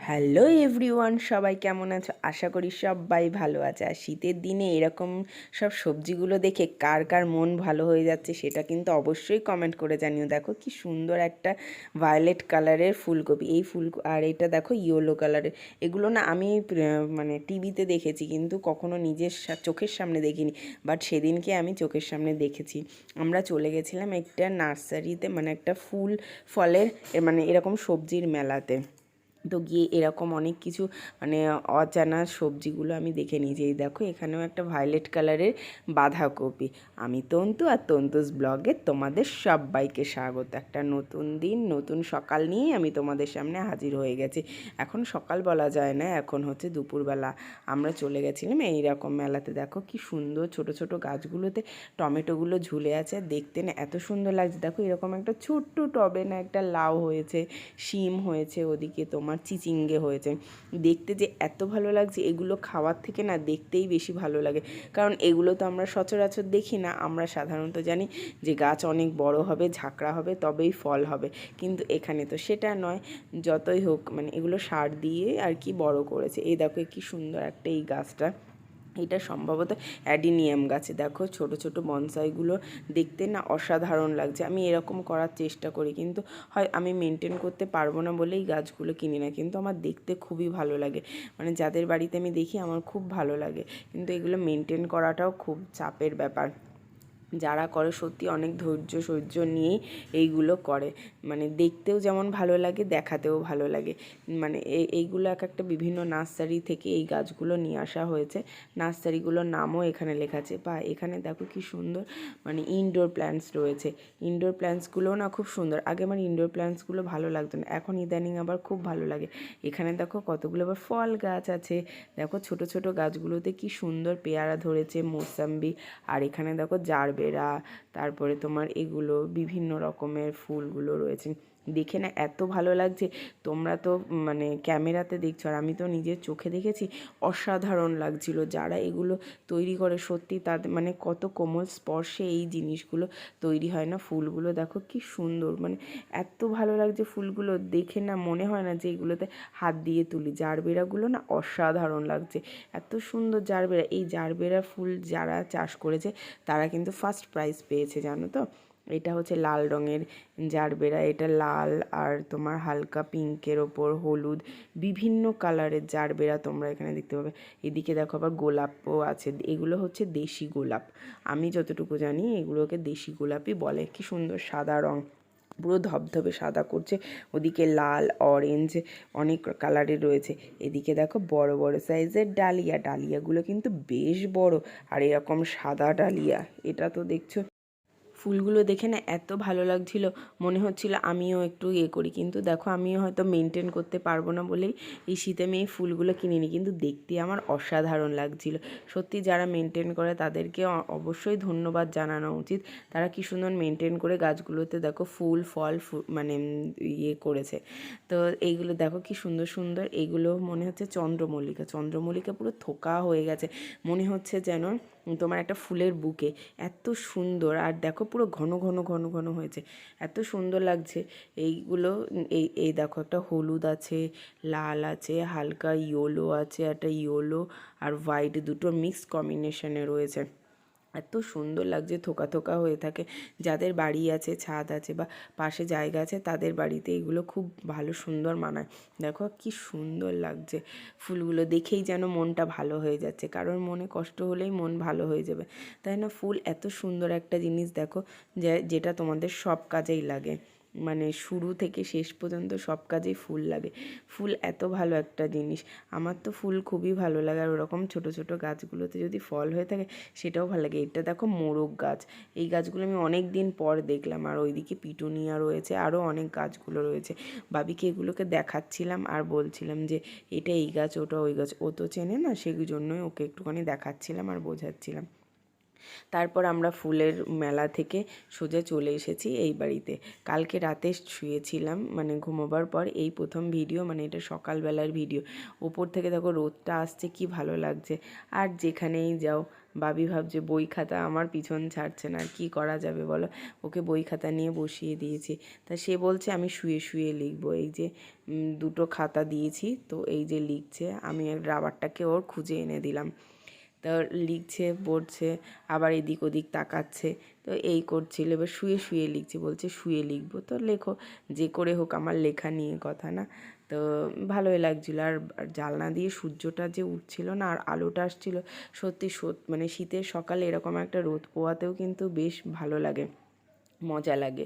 Hello everyone, সবাই কেমন আছো? আশা করি সবাই ভালো আছে। আর শীতের দিনে এরকম সব সবজিগুলো দেখে কার কার মন ভালো হয়ে যাচ্ছে সেটা কিন্তু অবশ্যই কমেন্ট করে জানিও। দেখো কি সুন্দর একটা ভায়োলেট কালারের ফুলকপি। এই ফুল আর এটা দেখো ইয়েলো কালারের এগুলো না আমি মানে টিভিতে দেখেছি কিন্তু কখনো নিজের চোখের সামনে দেখিনি। বাট সেদিনকে আমি চোখের সামনে দেখেছি। আমরা চলে গেছিলাম একটা নার্সারিতে মানে একটা ফুল ফলের মানে এরকম সবজির মেলাতে। তো গিয়ে এরকম অনেক কিছু মানে অজানা সবজিগুলো আমি দেখে নিয়েছি। এই দেখো, এখানেও একটা ভায়োলেট কালারের বাঁধাকপি। আমি তন্তু আর তন্তুস ব্লগে তোমাদের সবাইকে স্বাগত। একটা নতুন দিন, নতুন সকাল নিয়ে আমি তোমাদের সামনে হাজির হয়ে গেছি। এখন সকাল বলা যায় না, এখন হচ্ছে দুপুরবেলা। আমরা চলে গেছিলাম এইরকম মেলাতে। দেখো কি সুন্দর ছোট ছোট গাছগুলোতে টমেটোগুলো ঝুলে আছে। দেখতে না এত সুন্দর লাগছে। দেখো এরকম একটা ছোট্ট টবে না একটা লাউ হয়েছে, শিম হয়েছে ওদিকে তোমার। চিচিঙ্গে হয়েছে। দেখতে যে এত ভালো লাগছে, এগুলো খাওয়ার থেকে না দেখতেই বেশি ভালো লাগে। কারণ এগুলো তো আমরা সচরাচর দেখি না, আমরা সাধারণত জানি যে গাছ অনেক বড় হবে, ঝাঁকড়া হবে, তবেই ফল হবে। কিন্তু এখানে তো সেটা নয়, যতই হোক মানে এগুলো সার দিয়ে আর কি বড় করেছে। এই দেখো কি সুন্দর একটা এই গাছটা। এটা সম্ভবত অ্যাডিনিয়াম গাছে। দেখো ছোট ছোট বনসাইগুলো দেখতে না অসাধারণ লাগছে। আমি এরকম করার চেষ্টা করি, কিন্তু হয় আমি মেনটেন করতে পারব না বলেই গাছগুলো কিনি না। কিন্তু আমার দেখতে খুবই ভালো লাগে। মানে যাদের বাড়িতে আমি দেখি, আমার খুব ভালো লাগে। কিন্তু এগুলো মেনটেন করাটাও খুব চাপের ব্যাপার। যারা করে সত্যি অনেক ধৈর্য, সহ্য নিয়েই এইগুলো করে। মানে দেখতেও যেমন ভালো লাগে, দেখাতেও ভালো লাগে। মানে এই এইগুলো এক একটা বিভিন্ন নার্সারি থেকে এই গাছগুলো নিয়ে আসা হয়েছে। নার্সারিগুলোর নামও এখানে লেখা আছে। বা এখানে দেখো কি সুন্দর মানে ইনডোর প্ল্যান্টস রয়েছে। ইনডোর প্ল্যান্টসগুলোও না খুব সুন্দর। আগে আমার ইনডোর প্ল্যান্টসগুলো ভালো লাগতো না। এখন ইদানিং আবার খুব ভালো লাগে। এখানে দেখো কতগুলো আবার ফল গাছ আছে। দেখো ছোট ছোট গাছগুলোতে কি সুন্দর পেয়ারা ধরেছে, মোসাম্বি। আর এখানে দেখো জারবেরা তারপরে তোমার এগুলো বিভিন্ন রকমের ফুলগুলো রয়েছে। দেখে না এত ভালো লাগছে। তোমরা তো মানে ক্যামেরাতে দেখছ আর আমি তো নিজের চোখে দেখেছি, অসাধারণ লাগছিল। যারা এগুলো তৈরি করে সত্যি তাদের মানে কত কোমল স্পর্শে এই জিনিসগুলো তৈরি হয় না? ফুলগুলো দেখো কি সুন্দর মানে এত ভালো লাগছে ফুলগুলো। দেখে না মনে হয় না যে এগুলোতে হাত দিয়ে তুলি। জারবেরাগুলো না অসাধারণ লাগছে, এত সুন্দর জারবেরা। এই জারবেরা ফুল যারা চাষ করেছে তারা কিন্তু ফার্স্ট প্রাইজ পেয়েছে, জানো তো? এটা হচ্ছে লাল রঙের জারবেরা, এটা লাল আর তোমার হালকা পিঙ্কের ওপর হলুদ, বিভিন্ন কালারের জারবেরা তোমরা এখানে দেখতে পাবে। এদিকে দেখো আবার গোলাপও আছে, এগুলো হচ্ছে দেশি গোলাপ। আমি যতটুকু জানি এগুলোকে দেশি গোলাপই বলে, কি সুন্দর সাদা রঙ পুরো ধবধবে সাদা করছে। ওদিকে লাল অরেঞ্জ অনেক কালারের রয়েছে। এদিকে দেখো বড় বড় সাইজের ডালিয়া, ডালিয়াগুলো কিন্তু বেশ বড় আর এরকম সাদা ডালিয়া, এটা তো দেখছ ফুলগুলো দেখে না এত ভালো লাগছিল। মনে হচ্ছিল আমিও একটু ইয়ে করি। কিন্তু দেখো, আমিও হয়তো মেনটেন করতে পারব না বলেই এই শীতে আমি এই ফুলগুলো কিনিনি। কিন্তু দেখতে আমার অসাধারণ লাগছিল। সত্যি যারা মেনটেন করে তাদেরকে অবশ্যই ধন্যবাদ জানানো উচিত। তারা কি সুন্দর মেনটেন করে গাছগুলোতে দেখো ফুল, ফল মানে ইয়ে করেছে। তো এইগুলো দেখো কি সুন্দর সুন্দর। এইগুলো মনে হচ্ছে চন্দ্রমল্লিকা। চন্দ্রমল্লিকা পুরো থোকা হয়ে গেছে। মনে হচ্ছে যেন তোমার একটা ফুলের বুকে। এত সুন্দর। আর দেখো পুরো ঘন ঘন ঘন ঘন হয়েছে। এত সুন্দর লাগছে। এইগুলো, এই এই দেখো একটা হলুদ আছে, লাল আছে, হালকা ইয়োলো আছে, একটা ইয়োলো আর হোয়াইট দুটো মিক্সড কম্বিনেশনে রয়েছে। এত সুন্দর লাগছে, থোকা থোকা হয়ে থাকে। যাদের বাড়ি আছে, ছাদ আছে বা পাশে জায়গা আছে, তাদের বাড়িতে এগুলো খুব ভালো, সুন্দর মানায়। দেখো কি সুন্দর লাগছে ফুলগুলো। দেখেই যেন মনটা ভালো হয়ে যাচ্ছে। কারোর মনে কষ্ট হলেই মন ভালো হয়ে যাবে। তাই না? ফুল এত সুন্দর একটা জিনিস দেখো যেটা তোমাদের সব কাজেই লাগে। মানে শুরু থেকে শেষ পর্যন্ত সব কাজেই ফুল লাগে। ফুল এত ভালো একটা জিনিস। আমার তো ফুল খুবই ভালো লাগে। আর ওরকম ছোট ছোট গাছগুলোতে যদি ফল হয়ে থাকে, সেটাও ভালো লাগে। এটা দেখো মোরগ গাছ। এই গাছগুলো আমি অনেক দিন পর দেখলাম। আর ওইদিকে পিটুনিয়া রয়েছে। আরও অনেক গাছগুলো রয়েছে। বাবিকে এগুলোকে দেখাচ্ছিলাম আর বলছিলাম যে, এটা এই গাছ, ওটা ওই গাছ। ও তো চেনে না, সেই জন্যই ওকে একটুখানি দেখাচ্ছিলাম আর বোঝাচ্ছিলাম। তারপর আমরা ফুলের মেলা থেকে সোজা চলে এসেছি এই বাড়িতে। কালকে রাতে শুয়েছিলাম মানে ঘুমোবার পর এই প্রথম ভিডিও মানে এটা সকালবেলার ভিডিও। ওপর থেকে দেখো রোদটা আসছে, কি ভালো লাগছে। আর যেখানেই যাও, বাবি ভাবছে বই খাতা আমার পিছন ছাড়ছে না, আর কী করা যাবে বলো? ওকে বই খাতা নিয়ে বসিয়ে দিয়েছি। তা সে বলছে, আমি শুয়ে শুয়ে লিখব। এই যে দুটো খাতা দিয়েছি, তো এই যে লিখছে, আমি রাবারটাকে ওর খুঁজে এনে দিলাম। তো লিখছে, পড়ছে, আবার এদিক ওদিক তাকাচ্ছে। তো এই করছিল, এবার শুয়ে শুয়ে লিখছে, বলছে শুয়ে লিখব। তো লেখো, যে করে হোক আমার লেখা নিয়ে কথা না। তো ভালোই লাগছিল, আর জালনা দিয়ে সূর্যটা যে উঠছিল না, আর আলোটা আসছিল, সত্যি সত- মানে শীতের সকালে এরকম একটা রোদ পোয়াতেও কিন্তু বেশ ভালো লাগে। মজা লাগে।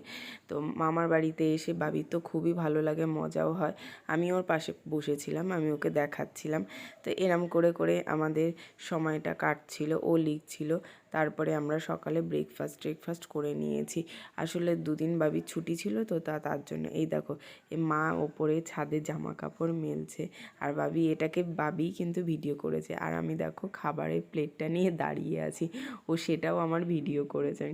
তো মামার বাড়িতে এসে বাবির তো খুবই ভালো লাগে, মজাও হয়। আমি ওর পাশে বসেছিলাম, আমি ওকে দেখাচ্ছিলাম। তো এরম করে করে আমাদের সময়টা কাটছিল, ও লিখছিল। তারপরে আমরা সকালে ব্রেকফাস্ট ব্রেকফাস্ট করে নিয়েছি। আসলে দুদিন বাবির ছুটি ছিল তো তা, তার জন্য। এই দেখো, এ মা ওপরে ছাদে জামা কাপড় মেলছে আর বাবি এটাকে বাবি কিন্তু ভিডিও করেছে। আর আমি দেখো খাবারের প্লেটটা নিয়ে দাঁড়িয়ে আছি, ও সেটাও আমার ভিডিও করেছে।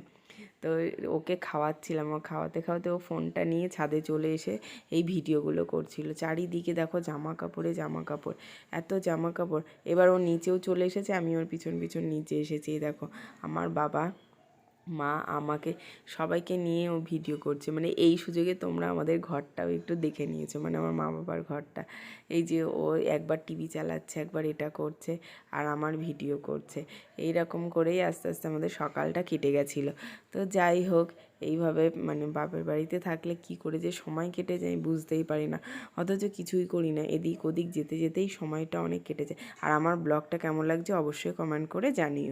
তো ওকে খাওয়াচ্ছিলাম। ও খাওয়াতে খাওয়াতে ও ফোনটা নিয়ে ছাদে চলে এসে এই ভিডিওগুলো করছিল। চারিদিকে দেখো জামা কাপড়ে জামা কাপড় এত জামা কাপড় এবার ও নিচেও চলে এসেছে, আমি ওর পিছন পিছন নিচে এসেছি দেখো। আমার বাবা মা আমাকে সবাইকে নিয়ে ও ভিডিও করছে। মানে এই সুযোগে তোমরা আমাদের ঘরটাও একটু দেখে নিয়েছো। মানে আমার মা বাবার ঘরটা। এই যে ও একবার টিভি চালাচ্ছে, একবার এটা করছে আর আমার ভিডিও করছে। এই রকম করেই আস্তে আস্তে আমাদের সকালটা কেটে গেছিল। তো যাই হোক, এইভাবে মানে বাপের বাড়িতে থাকলে কি করে যে সময় কেটে যায় বুঝতেই পারি না। অথচ কিছুই করি না। এদিক ওদিক যেতে, যেতেই সময়টা অনেক কেটে যায়। আর আমার ব্লগটা কেমন লাগছে অবশ্যই কমেন্ট করে জানিও।